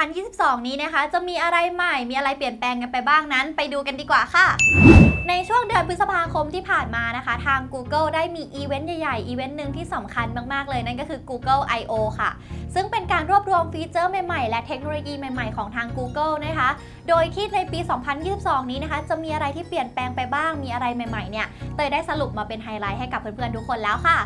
2022 นี้นะคะ จะมีอะไรใหม่ มีอะไรเปลี่ยนแปลงกันไปบ้างนั้น ไปดูกันดีกว่าค่ะในช่วงเดือนพฤษภาคมที่ผ่านมานะคะ ทาง Google ได้มีอีเวนต์ใหญ่ๆ อีเวนต์หนึ่งที่สำคัญมาก ๆ เลยนั่นก็คือ Google I/O ค่ะ ซึ่งเป็นการรวบรวมฟีเจอร์ใหม่ ๆ และเทคโนโลยีใหม่ ๆ ของทาง Google นะคะ โดยที่ในปี 2022 นี้นะคะ จะมีอะไรที่เปลี่ยนแปลงไปบ้าง มีอะไรใหม่ ๆ เนี่ย เตยได้สรุปมาเป็นไฮไลท์ให้กับเพื่อน ๆ ทุกคนแล้วค่ะ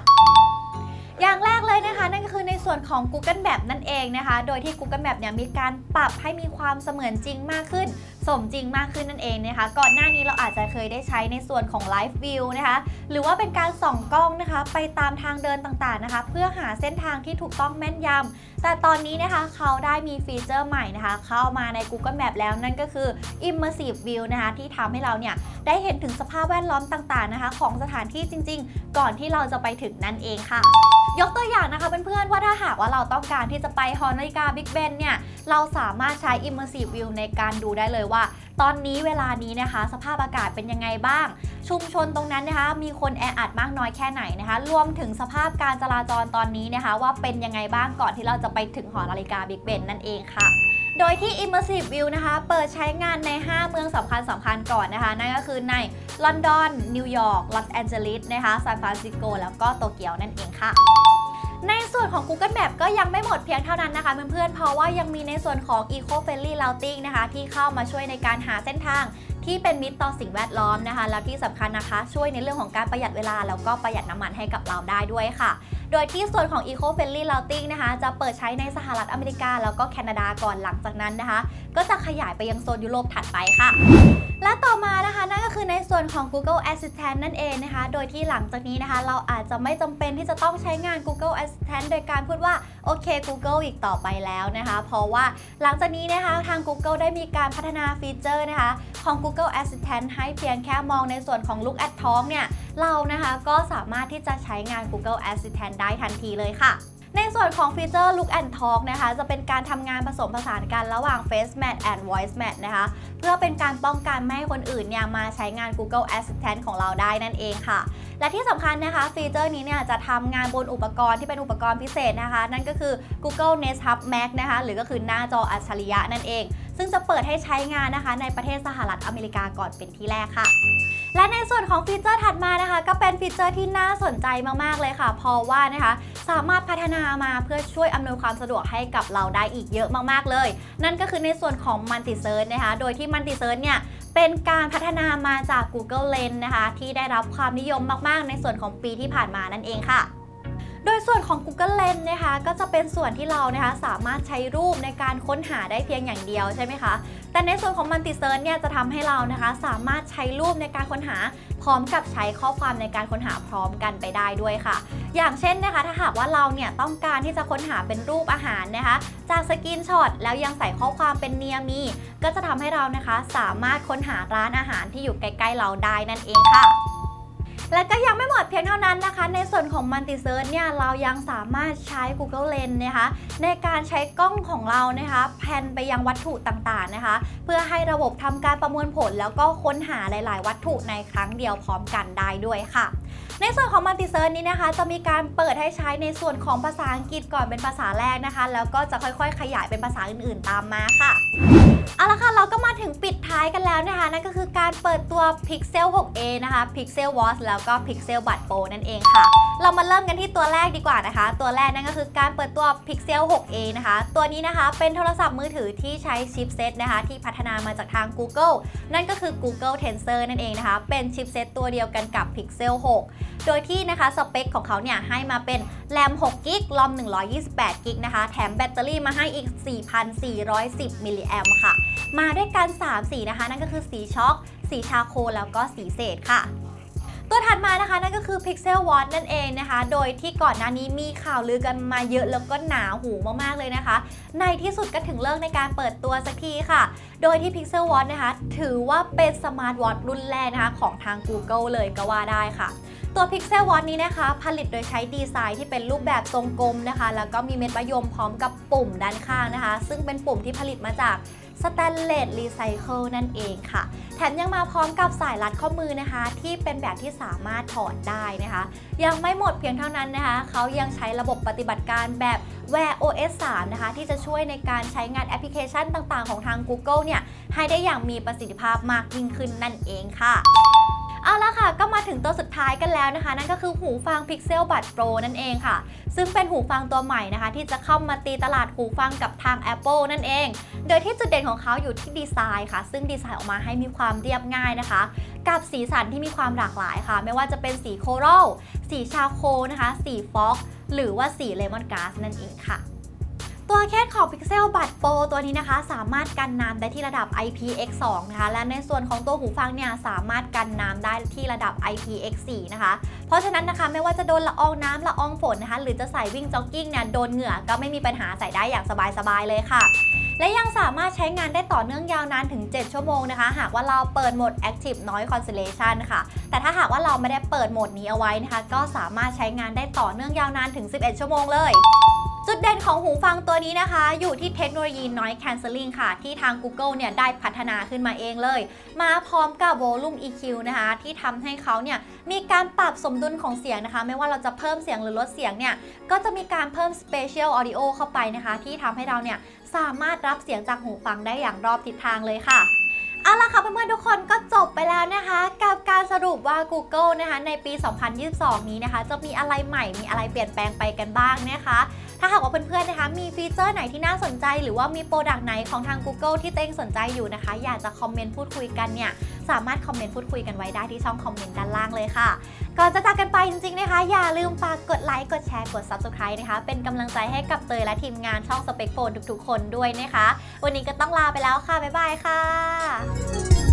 วนของ Google Map นั่นเองนะคะ โดยที่ Google Map เนี่ยมีการปรับให้มีความเสมือนจริงมากขึ้น สมจริงมากขึ้นนั่นเองนะคะ ก่อนหน้านี้เราอาจจะเคยได้ใช้ในส่วนของ Live View นะคะ หรือว่าเป็นการส่องกล้องนะคะ ไปตามทางเดินต่างๆนะคะ เพื่อหาเส้นทางที่ถูกต้องแม่นยำ แต่ตอนนี้นะคะเขาได้มีฟีเจอร์ใหม่นะคะ เข้ามาใน Google Map แล้วนั่นก็คือ Immersive View นะคะ ที่ทำให้เราเนี่ยได้เห็นถึงสภาพแวดล้อมต่างๆนะคะ ของสถานที่จริง ๆ ก่อนที่เราจะไปถึงนั่นเองค่ะ ยกตัวอย่างนะคะเพื่อนๆว่าถ้าหากว่าเราต้องการที่จะไปหอนาฬิกา Big Ben เนี่ยเราสามารถใช้ Immersive View ในการดูได้เลยว่า ตอนนี้เวลานี้นะคะ สภาพอากาศเป็นยังไงบ้าง ชุมชนตรงนั้นนะคะ มีคนแออัดมากน้อยแค่ไหนนะคะ รวมถึงสภาพการจราจรตอนนี้นะคะ ว่าเป็นยังไงบ้างก่อนที่เราจะไปถึงหอนาฬิกา Big Ben นั่นเองค่ะ โดยที่ Immersive View นะคะ เปิดใช้งานใน 5 เมืองสำคัญสำคัญก่อนนะคะ นั่นก็คือในลอนดอน นิวยอร์ก ลอสแอนเจลิสนะคะ ซานฟรานซิสโก แล้วก็โตเกียวนั่นเองค่ะในส่วนของ Google Map ก็ยังไม่หมดเพียงเท่านั้นนะคะเพื่อนๆ เพราะว่ายังมีในส่วนของ Eco Friendly Routing นะคะ ที่เข้ามาช่วยในการหาเส้นทาง ที่เป็นมิตรต่อสิ่งแวดล้อมนะคะ แล้วที่สำคัญนะคะ ช่วยในเรื่องของการประหยัดเวลา แล้วก็ประหยัดน้ำมันให้กับเราได้ด้วยค่ะ โดยที่ส่วนของ Eco Friendly Routing นะคะ จะเปิดใช้ในสหรัฐอเมริกา แล้วก็แคนาดาก่อนหลังจากนั้นนะคะ ก็จะขยายไปยังโซนยุโรปถัดไปค่ะและต่อมานะคะนั่นก็คือในส่วนของ Google Assistant นั่นเองนะคะ โดยที่หลังจากนี้นะคะ เราอาจจะไม่จำเป็นที่จะต้องใช้งาน Google Assistant โดยการพูดว่า โอเค Google อีกต่อไปแล้วนะคะ เพราะว่าหลังจากนี้นะคะทาง Google ได้มีการพัฒนาฟีเจอร์นะคะของ Google Assistant ให้เพียงแค่มองในส่วนของ Look at Talk เนี่ยเรานะคะก็สามารถที่จะใช้งาน Google Assistant ได้ทันทีเลยค่ะ ในส่วนของฟีเจอร์ Look and Talk นะคะ จะเป็นการทำงานผสมผสานกันระหว่าง Face Match and Voice Match นะคะ เพื่อเป็นการป้องกันไม่ให้คนอื่นเนี่ยมาใช้งาน Google Assistant ของเราได้นั่นเองค่ะ และที่สำคัญนะคะ ฟีเจอร์นี้เนี่ยจะทำงานบนอุปกรณ์ที่เป็นอุปกรณ์พิเศษนะคะ นั่นก็คือ Google Nest Hub Max นะคะ หรือก็คือหน้าจออัจฉริยะนั่นเอง ซึ่งจะเปิดให้ใช้งานนะคะในประเทศสหรัฐอเมริกาก่อนเป็นที่แรกค่ะ และในส่วนของฟีเจอร์ถัดมานะคะ ก็เป็นฟีเจอร์ที่น่าสนใจมากๆเลยค่ะ เพราะว่านะคะ สามารถพัฒนามาเพื่อช่วยอำนวยความสะดวกให้กับเราได้อีกเยอะมากๆเลย นั่นก็คือในส่วนของมันติเซิร์ชนะคะ โดยที่มันติเซิร์ชเนี่ยเป็นการพัฒนามาจาก Google Lens นะคะ ที่ได้รับความนิยมมากๆ ในส่วนของปีที่ผ่านมานั่นเองค่ะ โดยส่วนของ Google Lens นะคะ ก็จะเป็นส่วนที่เรานะคะสามารถใช้รูปในการค้นหาได้เพียงอย่างเดียวใช่ไหมคะ แต่ในส่วนของ Multi Search เนี่ยจะทำให้เรานะคะสามารถใช้รูปในการค้นหา พร้อมกับใช้ข้อความในการค้นหาพร้อมกันไปได้ด้วยค่ะ อย่างเช่นนะคะ ถ้าหากว่าเราเนี่ยต้องการที่จะค้นหาเป็นรูปอาหารนะคะ จากสกรีนช็อตแล้วยังใส่ข้อความเป็นเนียมี ก็จะทำให้เรานะคะสามารถค้นหาร้านอาหารที่อยู่ใกล้ ๆ เราได้นั่นเองค่ะ และก็ยังไม่หมดเพียงเท่านั้นนะคะ ในส่วนของ Multi Search เนี่ยเรายังสามารถใช้ Google Lens นะคะในการใช้กล้องของเรานะคะแพนไปยังวัตถุต่างๆนะคะ เพื่อให้ระบบทำการประมวลผล แล้วก็ค้นหาหลาย ๆ วัตถุในครั้งเดียวพร้อมกันได้ด้วยค่ะในส่วนของ Multi Search นี้นะคะ จะมีการเปิดให้ใช้ในส่วนของภาษาอังกฤษก่อนเป็นภาษาแรกนะคะ แล้วก็จะค่อยๆ ขยายเป็นภาษาอื่นๆตามมาค่ะเอาละค่ะเราายกันแล้วนะคะ นั่นก็คือการเปิดตัว Pixel 6a นะคะ Pixel Watch แล้วก็ Pixel Buds Pro นั่นเองค่ะ เรามาเริ่มกันที่ตัวแรกดีกว่านะคะ ตัวแรกนั่นก็คือการเปิดตัว Pixel 6a นะคะ ตัวนี้นะคะเป็นโทรศัพท์มือถือที่ใช้ชิปเซตนะคะ ที่พัฒนามาจากทาง Google นั่นก็คือ Google Tensor นั่นเองนะคะ เป็นชิปเซตตัวเดียวกันกับ Pixel 6 โดยที่นะคะสเปคของเขาเนี่ยให้มาเป็นแรม6กิกรอม128กิกนะคะ แถมแบตเตอรี่มาให้อีก 4,410มิลลิแอมค่ะ มาด้วยกัน3สีนะคะนั่นก็คือสีช็อก สีชาโคแล้วก็สีเศษค่ะตัวถัดมานะคะนั่นก็คือ Pixel Watch นั่นเองนะคะ โดยที่ก่อนหน้านี้มีข่าวลือกันมาเยอะแล้วก็หนาหูมากๆเลยนะคะ ในที่สุดก็ถึงเลิกในการเปิดตัวสักทีค่ะ โดยที่ Pixel Watch นะคะ ถือว่าเป็นสมาร์ทวอทรุ่นแรกนะคะ ของทาง Google เลยก็ว่าได้ค่ะ ตัว Pixel Watch นี้นะคะ ผลิตโดยใช้ดีไซน์ที่เป็นรูปแบบทรงกลมนะคะ แล้วก็มีเม็ดมะยมพร้อมกับปุ่มด้านข้างนะคะ ซึ่งเป็นปุ่มที่ผลิตมาจาก สแตนเลสรีไซเคิลนั่นเองค่ะ แถมยังมาพร้อมกับสายรัดข้อมือนะคะ ที่เป็นแบบที่สามารถถอดได้นะคะ ยังไม่หมดเพียงเท่านั้นนะคะ เขายังใช้ระบบปฏิบัติการแบบ Wear OS 3 นะคะ ที่จะช่วยในการใช้งานแอปพลิเคชันต่างๆ ของทาง Google เนี่ย ให้ได้อย่างมีประสิทธิภาพมากยิ่งขึ้นนั่นเองค่ะ เอาละค่ะ ก็มาถึงตัวสุดท้ายกันแล้วนะคะ นั่นก็คือหูฟัง Pixel Buds Pro นั่นเองค่ะ ซึ่งเป็นหูฟังตัวใหม่นะคะ ที่จะเข้ามาตีตลาดหูฟังกับทาง Apple นั่นเอง โดยที่จุดเด่นของเขาอยู่ที่ดีไซน์ค่ะ ซึ่งดีไซน์ออกมาให้มีความเรียบง่ายนะคะ กับสีสันที่มีความหลากหลายค่ะ ไม่ว่าจะเป็นสีโครัลสีชาโคนะคะ สีฟ็อกหรือว่าสีเลมอนก a สนั่นเองค่ะ ตัวเคสของ Pixel Buds Pro ตัวนี้นะคะ สามารถกันน้ำได้ที่ระดับ IPX2 นะคะและในส่วนของตัวหูฟังเนี่ยสามารถกันน้ำได้ที่ระดับ IPX4 นะคะ เพราะฉะนั้นนะคะไม่ว่าจะโดนละอองน้ำละอองฝนนะคะ หรือจะใส่วิ่งจ็อกกิ้งเนี่ยโดนเหงื่อก็ไม่มีปัญหาใส่ได้อย่างสบายๆเลยค่ะ และยังสามารถใช้งานได้ต่อเนื่องยาวนานถึง 7 ชั่วโมงนะคะ หากว่าเราเปิดโหมด Active Noise Cancellation ค่ะ แต่ถ้าหากว่าเราไม่ได้เปิดโหมดนี้เอาไว้นะคะ ก็สามารถใช้งานได้ต่อเนื่องยาวนานถึง 11 ชั่วโมงเลยจุดเด่นของหูฟังตัวนี้นะคะ อยู่ที่เทคโนโลยี Noise Cancelling ค่ะ ที่ทาง Google เนี่ยได้พัฒนาขึ้นมาเองเลย มาพร้อมกับ Volume EQ นะคะ ที่ทำให้เขาเนี่ยมีการปรับสมดุลของเสียงนะคะ ไม่ว่าเราจะเพิ่มเสียงหรือลดเสียงเนี่ย ก็จะมีการเพิ่ม Spatial Audio เข้าไปนะคะ ที่ทำให้เราเนี่ย สามารถรับเสียงจากหูฟังได้อย่างรอบทิศทางเลยค่ะเอาล่ะค่ะเพื่อนๆทุกคนก็จบไปแล้วนะคะ กับการสรุปว่า Google นะคะในปี 2022 นี้นะคะ จะมีอะไรใหม่มีอะไรเปลี่ยนแปลงไปกันบ้างนะคะ ถ้าหากว่าเพื่อนๆนะคะ มีฟีเจอร์ไหนที่น่าสนใจ หรือว่ามีโปรดักต์ไหนของทาง Google ที่ตัวเองสนใจอยู่นะคะ อยากจะคอมเมนต์พูดคุยกันเนี่ย สามารถคอมเมนต์พูดคุยกันไว้ได้ที่ช่องคอมเมนต์ด้านล่างเลยค่ะ ก่อนจะจากกันไปจริงๆนะคะ อย่าลืมฝากกดไลค์กดแชร์กด Subscribe นะคะ เป็นกำลังใจให้กับเตยและทีมงานช่องสเปกโฟนทุกๆ คนด้วยนะคะ วันนี้ก็ต้องลาไปแล้วค่ะ บ๊ายบายค่ะ